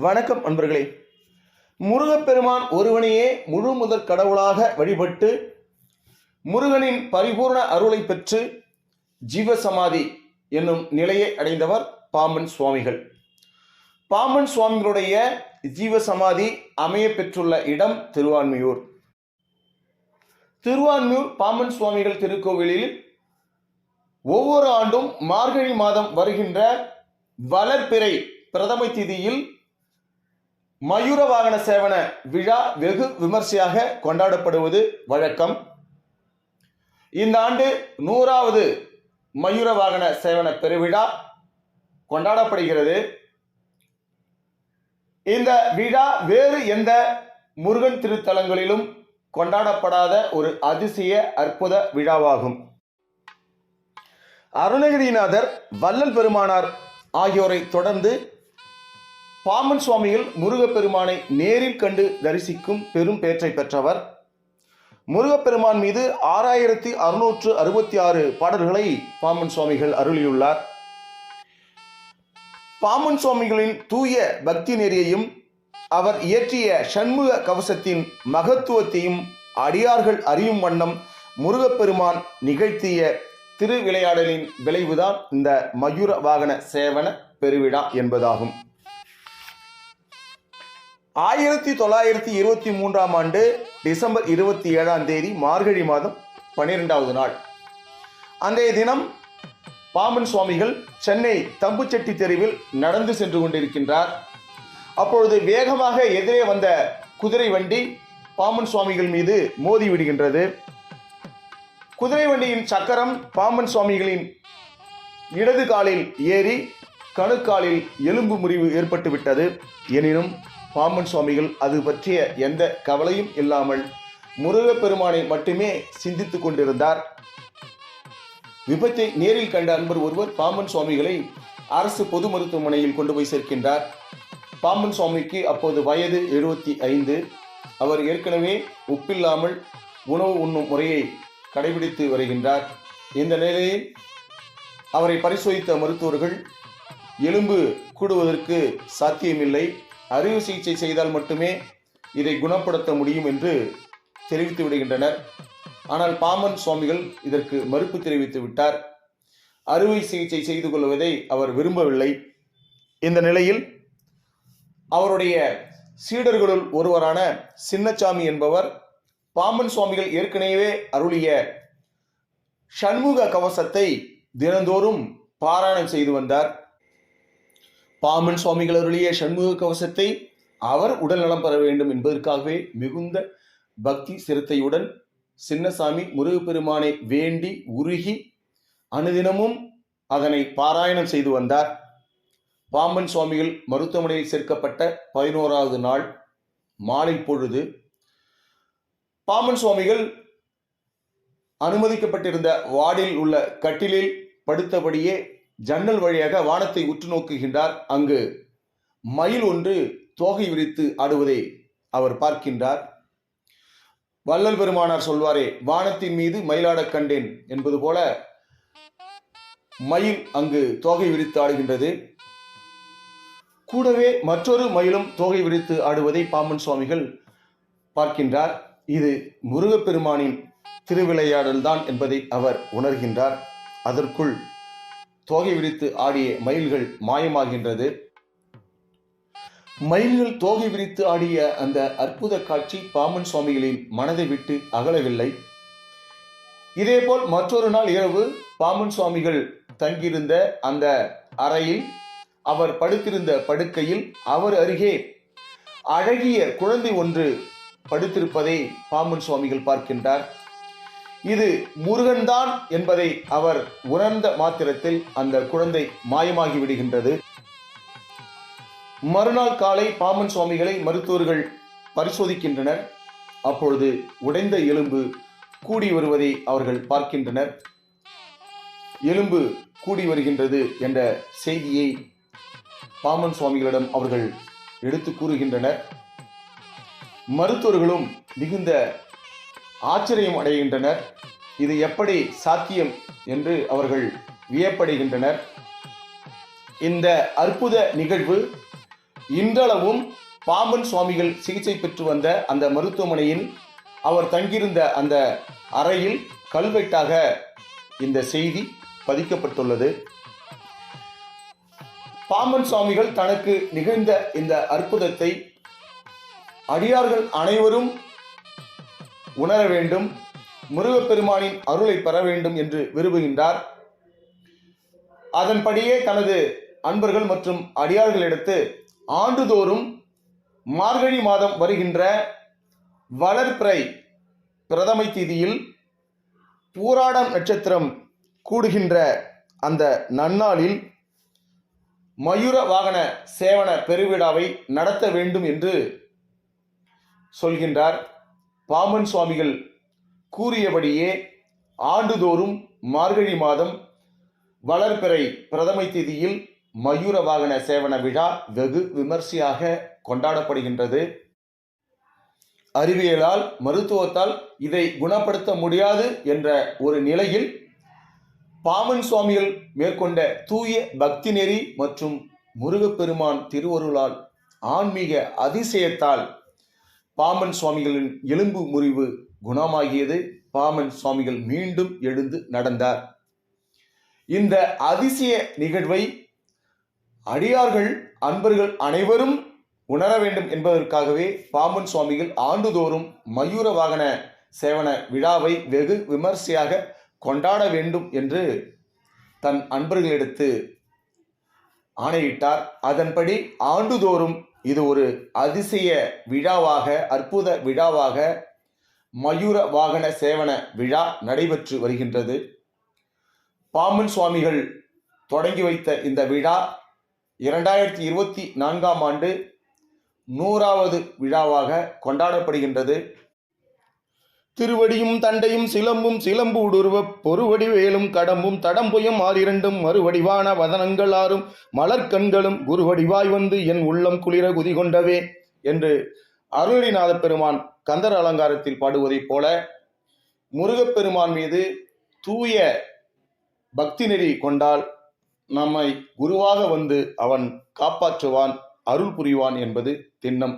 வணக்கம் அன்பர்களே முருகப்பெருமான் ஒருவனையே முழு முதற் கடவுளாக வழிபட்டு முருகனின் பரிபூர்ண அருளை பெற்று ஜீவசமாதி என்னும் நிலையை அடைந்தவர் பாம்பன் சுவாமிகள். பாம்பன் சுவாமிகளுடைய ஜீவசமாதி அமைய பெற்றுள்ள இடம் திருவான்மியூர். திருவான்மியூர் பாம்பன் சுவாமிகள் திருக்கோவிலில் ஒவ்வொரு ஆண்டும் மார்கழி மாதம் வருகின்ற வளர்பிறை பிரதம திதியில் மயூர வாகன சேவன விழா வெகு விமர்சையாக கொண்டாடப்படுவது வழக்கம். இந்த ஆண்டு நூறாவது மயூர வாகன சேவன பெருவிழா கொண்டாடப்படுகிறது. இந்த விழா வேறு எந்த முருகன் திருத்தலங்களிலும் கொண்டாடப்படாத ஒரு அதிசய அற்புத விழாவாகும். அருணகிரிநாதர் வள்ளல் பெருமானார் ஆகியோரை தொடர்ந்து பாமன் சுவாமிகள் முருகப்பெருமானை நேரில் கண்டு தரிசிக்கும் பெரும் பேற்றை பெற்றவர். முருகப்பெருமான் மீது ஆறாயிரத்தி அறுநூற்று அறுபத்தி ஆறு பாடல்களை பாமன் சுவாமிகள் அருளியுள்ளார். பாமன் சுவாமிகளின் தூய பக்தி நெறியையும் அவர் இயற்றிய சண்முக கவசத்தின் மகத்துவத்தையும் அடியார்கள் அறியும் வண்ணம் முருகப்பெருமான் நிகழ்த்திய திருவிளையாடலின் விளைவுதான் இந்த மயூர வாகன சேவன பெருவிழா என்பதாகும். ஆயிரத்தி தொள்ளாயிரத்தி இருபத்தி மூன்றாம் ஆண்டு டிசம்பர் இருபத்தி ஏழாம் தேதி மார்கழி மாதம் பன்னிரெண்டாவது நாள். அன்றைய தினம் பாம்பன் சுவாமிகள் சென்னை தம்புச்செட்டி தெருவில் நடந்து சென்று கொண்டிருக்கின்றார். அப்பொழுது வேகமாக எதிரே வந்த குதிரை வண்டி பாம்பன் சுவாமிகள் மீது மோதி விடுகின்றது. குதிரை வண்டியின் சக்கரம் பாம்பன் சுவாமிகளின் இடது காலில் ஏறி கணுக்காலில் எலும்பு முறிவு ஏற்பட்டு விட்டது எனினும் பாம்பன் சுவாமிகள் அது பற்றிய எந்த கவலையும் இல்லாமல் முருகப்பெருமானை மட்டுமே சிந்தித்துக் கொண்டிருந்தார். விபத்தை நேரில் கண்ட அன்பர் ஒருவர் பாம்பன் சுவாமிகளை அரசு பொது மருத்துவமனையில் கொண்டு போய் சேர்க்கின்றார். பாம்பன் சுவாமிக்கு அப்போது வயது எழுபத்தி ஐந்து. அவர் ஏற்கனவே உப்பில்லாமல் உணவு உண்ணும் முறையை கடைபிடித்து வருகின்றார். இந்த நிலையில் அவரை பரிசோதித்த மருத்துவர்கள் எலும்பு கூடுவதற்கு சாத்தியமில்லை. அறுவை சிகிச்சை செய்தால் மட்டுமே இதை குணப்படுத்த முடியும் என்று தெரிவித்து விடுகின்றனர். ஆனால் பாமன் சுவாமிகள் இதற்கு மறுப்பு தெரிவித்து விட்டார். அறுவை சிகிச்சை செய்து கொள்வதை அவர் விரும்பவில்லை. இந்த நிலையில் அவருடைய சீடர்களுள் ஒருவரான சின்னசாமி என்பவர் பாம்பன் சுவாமிகள் ஏற்கனவே அருளிய சண்முக கவசத்தை தினந்தோறும் பாராயணம் செய்து வந்தார். பாமன் சுவாமிகள் அருளிய சண்முக கவசத்தை அவர் உடல் நலம் பெற வேண்டும் என்பதற்காகவே மிகுந்த பக்தி சிரத்தையுடன் சின்னசாமி முருகப்பெருமானை வேண்டி உருகி அனுதினமும் அதனை பாராயணம் செய்து வந்தார். பாம்பன் சுவாமிகள் மருத்துவமனையில் சேர்க்கப்பட்ட பதினோராவது நாள் மாலை பொழுது பாம்பன் சுவாமிகள் அனுமதிக்கப்பட்டிருந்த வார்டில் உள்ள கட்டிலில் படுத்தபடியே ஜன்னல் வழியாக வானத்தை உற்று நோக்குகின்றார். அங்கு மயில் ஒன்று தோகை விரித்து ஆடுவதை அவர் பார்க்கின்றார். வள்ளல் பெருமானார் சொல்வாரே வானத்தின் மீது மயிலாடக் கண்டேன் என்பது போல மயில் அங்கு தோகை விரித்து ஆடுகின்றது. கூடவே மற்றொரு மயிலும் தோகை விரித்து ஆடுவதை பாம்பன் சுவாமிகள் பார்க்கின்றார். இது முருகப்பெருமானின் திருவிளையாடல் தான் என்பதை அவர் உணர்கின்றார். அதற்குள் தோகை விரித்து ஆடிய மயில்கள் மாயமாகின்றது. மயில்கள் தோகை விரித்து ஆடிய அந்த அற்புத காட்சி பாமன் சுவாமிகளின் மனதை விட்டு அகலவில்லை. இதேபோல் மற்றொரு நாள் இரவு பாமன் சுவாமிகள் தங்கியிருந்த அந்த அறையில் அவர் படுத்திருந்த படுக்கையில் அவர் அருகே அழகிய குழந்தை ஒன்று படுத்திருப்பதை பாம்பன் சுவாமிகள் பார்க்கின்றார். இது முருகன்தான் என்பதை அவர் உணர்ந்த மாத்திரத்தில் அந்த குழந்தை மாயமாகி விடுகின்றது. மறுநாள் காலை பாமன் சுவாமிகளை மருத்துவர்கள் பரிசோதிக்கின்றனர். அப்பொழுது உடைந்த எலும்பு கூடி வருவதை அவர்கள் பார்க்கின்றனர். எலும்பு கூடி வருகின்றது என்ற செய்தியை பாமன் சுவாமிகளிடம் அவர்கள் எடுத்து கூறுகின்றனர். மருத்துவர்களும் மிகுந்த ஆச்சரியம் அடைகின்றனர். இது எப்படி சாத்தியம் என்று அவர்கள் வியப்படுகின்றனர். இந்த அற்புத நிகழ்வு இன்றளவும் பாம்பன் சுவாமிகள் சிகிச்சை பெற்று வந்த அந்த மருத்துவமனையில் அவர் தங்கியிருந்த அந்த அறையில் கல்வெட்டாக இந்த செய்தி பதிக்கப்பட்டுள்ளது. பாம்பன் சுவாமிகள் தனக்கு நிகழ்ந்த இந்த அற்புதத்தை அடியார்கள் அனைவரும் உணர வேண்டும் முருகப்பெருமானின் அருளை பெற வேண்டும் என்று விரும்புகின்றார். அதன்படியே தனது அன்பர்கள் மற்றும் அடியார்களிடத்து ஆண்டுதோறும் மார்கழி மாதம் வருகின்ற வளர்பிறை பிரதமை திதியில் பூராடம் நட்சத்திரம் கூடுகின்ற அந்த நன்னாளில் மயூர வாகன சேவன பெருவிழாவை நடத்த வேண்டும் என்று சொல்கின்றார். பாம்பன் சுவாமிகள் கூறியபடியே ஆண்டுதோறும் மார்கழி மாதம் வளர்பிறை பிரதமை திதியில் மயூர வாகன சேவன விழா வெகு விமர்சையாக கொண்டாடப்படுகின்றது. அறிவியலால் மருத்துவத்தால் இதை குணப்படுத்த முடியாது என்ற ஒரு நிலையில் பாமன் சுவாமிகள் மேற்கொண்ட தூய பக்தி நெறி மற்றும் முருகப்பெருமான் திருவருளால் ஆன்மீக அதிசயத்தால் பாம்பன் சுவாமிகளின் எலும்பு முறிவு குணமாகியது. பாமன் சுவாமிகள் மீண்டும் எழுந்து நடந்தார். இந்த அதிசய நிகழ்வை அடியார்கள் அன்பர்கள் அனைவரும் உணர வேண்டும் என்பதற்காகவே பாம்பன் சுவாமிகள் ஆண்டுதோறும் மயூர வாகன சேவன விழாவை வெகு விமர்சையாக கொண்டாட வேண்டும் என்று தன் அன்பர்களிடத்து ஆணையிட்டார். அதன்படி ஆண்டுதோறும் இது ஒரு அதிசய விழாவாக அற்புத விழாவாக மயூர வாகன சேவன விழா நடைபெற்று வருகின்றது. பாம்பன் சுவாமிகள் தொடங்கி வைத்த இந்த விழா இரண்டாயிரத்தி இருபத்தி நான்காம் ஆண்டு நூறாவது விழாவாக கொண்டாடப்படுகின்றது. திருவடியும் தண்டையும் சிலம்பும் சிலம்பு உடுருவ பொறுவடி வேலும் கடம்பும் தடம்புயம் ஆறிரண்டும் மறுவடிவான வதனங்கள் ஆறும் மலர்கண்களும் குருவடிவாய் வந்து என் உள்ளம் குளிர குதி கொண்டவே என்று அருளிநாத பெருமான் கந்தர் அலங்காரத்தில் பாடுவதைப் போல முருகப்பெருமான் மீது தூய பக்தி நெறி கொண்டால் நம்மை குருவாக வந்து அவன் காப்பாற்றுவான் அருள் புரிவான் என்பது திண்ணம்.